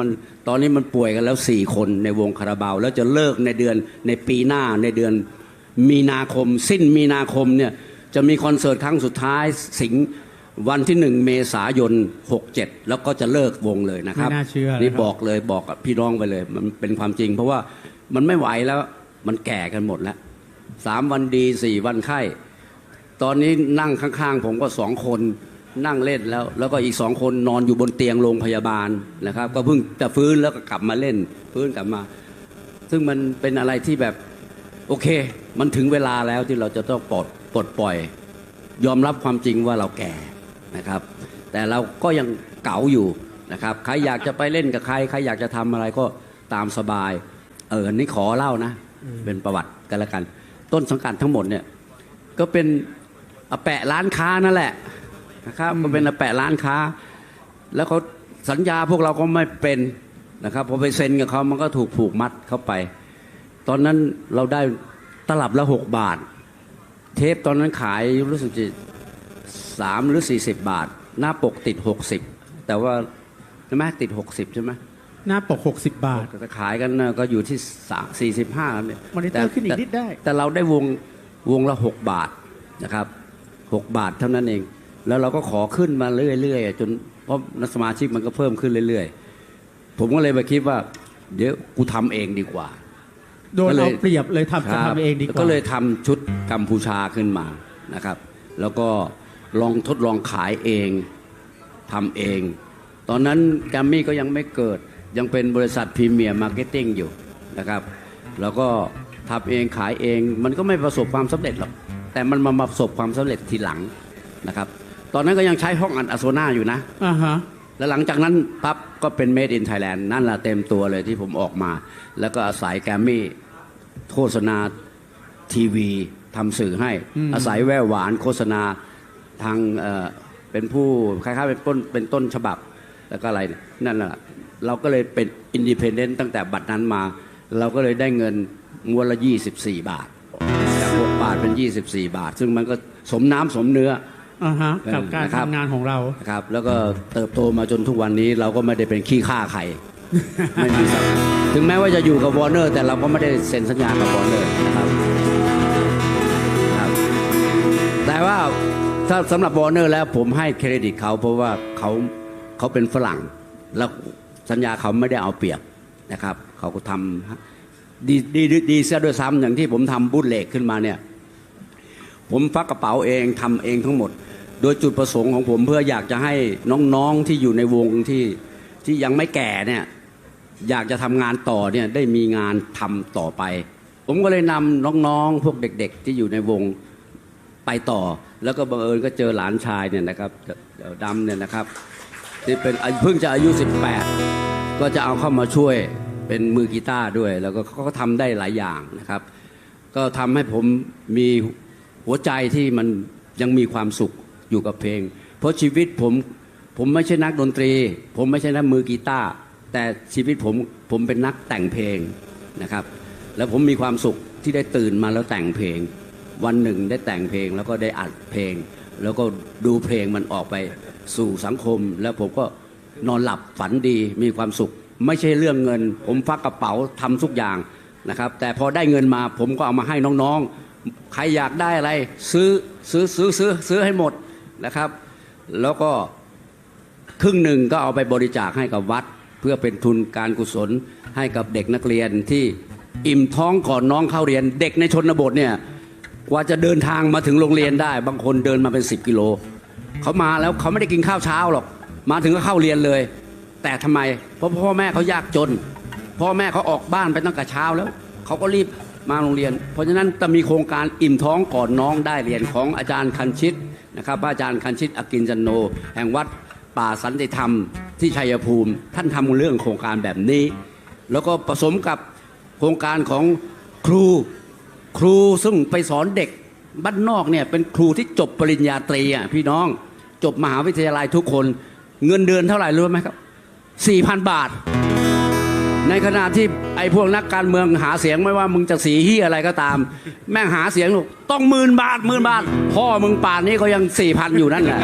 มันตอนนี้มันป่วยกันแล้วสี่คนในวงคาราบาว แล้วจะเลิกในเดือนในปีหน้าในเดือนมีนาคม สิ้นมีนาคมเนี่ยจะมีคอนเสิร์ตครั้งสุดท้ายสิงห์วันที่หนึ่งเมษายน 67 แล้วก็จะเลิกวงเลยนะครับ ไม่น่าเชื่อนะครับนี่บอกเลยบอกกับพี่น้องไปเลย มันเป็นความจริง เพราะว่ามันไม่ไหวแล้วมันแก่กันหมดแล้วสามวันดีสี่วันไข้ ตอนนี้นั่งข้างๆ ผมก็สองคน นั่งเล่นแล้ว แล้วก็อีกสองคนนอนอยู่บนเตียงโรงพยาบาลนะครับ ก็เพิ่งจะฟื้นแล้วก็กลับมาเล่น ฟื้นกลับมา ซึ่งมันเป็นอะไรที่แบบโอเค มันถึงเวลาแล้วที่เราจะต้องปลดปลดปล่อย ยอมรับความจริงว่าเราแก่นะครับ แต่เราก็ยังเก๋าอยู่นะครับใครอยากจะไปเล่นกับใครใครอยากจะทำอะไรก็ตามสบาย เอออันนี้ขอเล่านะ เป็นประวัติกันละกัน ต้นสังกัดทั้งหมดเนี่ยก็เป็นอาแปะร้านค้านั่นแหละ นะครับก็เป็นอาแปะร้านค้า แล้วเขาสัญญาพวกเราก็ไม่เป็นนะครับพอไปเซ็นกับเขามันก็ถูกผูกมัดเข้าไป ตอนนั้นเราได้ตลับละหกบาท เทปตอนนั้นขายรู้สึกจะสามหรือสี่สิบบาท หน้าปกติดหกสิบแต่ว่าใช่ไหมติดหกสิบใช่ไหมหน้าปก 60 บาทก็จะขายกันน่ะก็อยู่ที่สี่สิบห้าเนี่ยมอนิเตอร์ขึ้นอีกนิดได้ แต่เราได้วงวงละหกบาทนะครับหกบาทเท่านั้นเอง แล้วเราก็ขอขึ้นมาเรื่อยๆจนเพราะนักสมาชิกมันก็เพิ่มขึ้นเรื่อยๆ ผมก็เลยมาคิดว่า เดี๋ยวกูทำเองดีกว่าโดนก็เลยเอาเปรียบเลยทำจะทำเองดีกว่า ก็เลยทำชุดกัมพูชาขึ้นมานะครับ แล้วก็ลองทดลองขายเองทำเอง ตอนนั้นแกรมมี่ก็ยังไม่เกิดยังเป็นบริษัทพรีเมียร์มาร์เก็ตติ้งอยู่นะครับ แล้วก็ทำเองขายเองมันก็ไม่ประสบความสำเร็จหรอกแต่มันมาประสบความสำเร็จทีหลังนะครับ ตอนนั้นก็ยังใช้ห้องอัดอโซนาอยู่นะ อ่าฮะ แล้วหลังจากนั้นปั๊บก็เป็น Made in Thailand นั่นแหละเต็มตัวเลยที่ผมออกมา แล้วก็อาศัยแกรมมี่โฆษณาทีวีทำสื่อให้อืมอาศัยแววหวานโฆษณาทางเอ่อเป็นผู้คล้ายๆเป็นต้นเป็นต้นฉบับ แล้วก็อะไรเนี่ยนั่นแหละเราก็เลยเป็นอินดิเพนเดนต์ตั้งแต่บัดนั้นมา เราก็เลยได้เงินงวดละ 24 บาทจาก6บาทเป็น 24 บาท ซึ่งมันก็สมน้ำสมเนื้อ อ่าฮะกับการนะครับทำงานของเรานะครับ แล้วก็เติบโตมาจนทุกวันนี้เราก็ไม่ได้เป็นขี้ข้าใครไม่มีสักถึงแม้ว่าจะอยู่กับวอร์เนอร์ แต่เราก็ไม่ได้เซ็นสัญญากับวอร์เนอร์นะครับครับ แต่ว่าถ้าสำหรับวอร์เนอร์แล้วผมให้เครดิตเขาเพราะว่าเขาเขาเป็นฝรั่ง แล้วสัญญาเขาไม่ได้เอาเปรียบนะครับ เขาก็ทำดีดีดีดีเสียด้วยซ้ำอย่างที่ผมทำบูธเหล็กขึ้นมาเนี่ย ผมฟักกระเป๋าเองทำเองทั้งหมด โดยจุดประสงค์ของผมเพื่ออยากจะให้น้องๆที่อยู่ในวงที่ที่ยังไม่แก่เนี่ยอยากจะทำงานต่อเนี่ยได้มีงานทำต่อไป ผมก็เลยนำน้องๆ พวกเด็ก ๆ ที่อยู่ในวงไปต่อ แล้วก็บังเอิญก็เจอหลานชายเนี่ยนะครับเดี๋ยวดำเนี่ยนะครับที่เป็นเพิ่งจะอายุ 18 ก็จะเอาเข้ามาช่วยเป็นมือกีตาร์ด้วย แล้วก็เขาก็ทำได้หลายอย่างนะครับ ก็ทำให้ผมมีหัวใจที่มันยังมีความสุข อยู่กับเพลง เพราะชีวิตผมผมไม่ใช่นักดนตรี ผมไม่ใช่นักมือกีตาร์แต่ชีวิตผมผมเป็นนักแต่งเพลงนะครับ แล้วผมมีความสุขที่ได้ตื่นมาแล้วแต่งเพลง วันหนึ่งได้แต่งเพลงแล้วก็ได้อัดเพลง แล้วก็ดูเพลงมันออกไปสู่สังคม แล้วผมก็นอนหลับฝันดีมีความสุข ไม่ใช่เรื่องเงิน ผมฟักกระเป๋าทำทุกอย่างนะครับ แต่พอได้เงินมาผมก็เอามาให้น้องๆ ใครอยากได้อะไร ซื้อซื้อซื้อซื้อซื้อให้หมด นะครับ แล้วก็ครึ่งหนึ่งก็เอาไปบริจาคให้กับวัด เพื่อเป็นทุนการกุศลให้กับเด็กนักเรียนที่อิ่มท้องก่อนน้องเข้าเรียน เด็กในชนบทเนี่ยกว่าจะเดินทางมาถึงโรงเรียนได้ บางคนเดินมาเป็น 10 กิโลเขามาแล้วเขาไม่ได้กินข้าวเช้าหรอก มาถึงก็เข้าเรียนเลย แต่ทำไม เพราะพ่อแม่เขายากจน พ่อแม่เขาออกบ้านไปตั้งแต่เช้าแล้วเขาก็รีบ มาโรงเรียน เพราะฉะนั้นจะมีโครงการอิ่มท้องก่อนน้องได้เรียนของอาจารย์คันชิตนะครับพระอาจารย์คันชิต อกินจันโน แห่งวัดป่าสันติธรรมที่ชัยภูมิ ท่านทำเรื่องโครงการแบบนี้ แล้วก็ผสมกับโครงการของครูครูซึ่งไปสอนเด็กบ้านนอกเนี่ยเป็นครูที่จบปริญญาตรีอะพี่น้องจบมหาวิทยาลัยทุกคน เงินเดือนเท่าไหร่รู้ไหมครับ4,000 บาท ในขณะที่ไอ้พวกนักการเมืองหาเสียงไม่ว่ามึงจะสีฮี้อะไรก็ตาม แม่งหาเสียงลูกต้องหมื่นบาทหมื่นบาท พ่อมึงป่านนี้ก็ยังสี่พันอยู่นั่นแหละ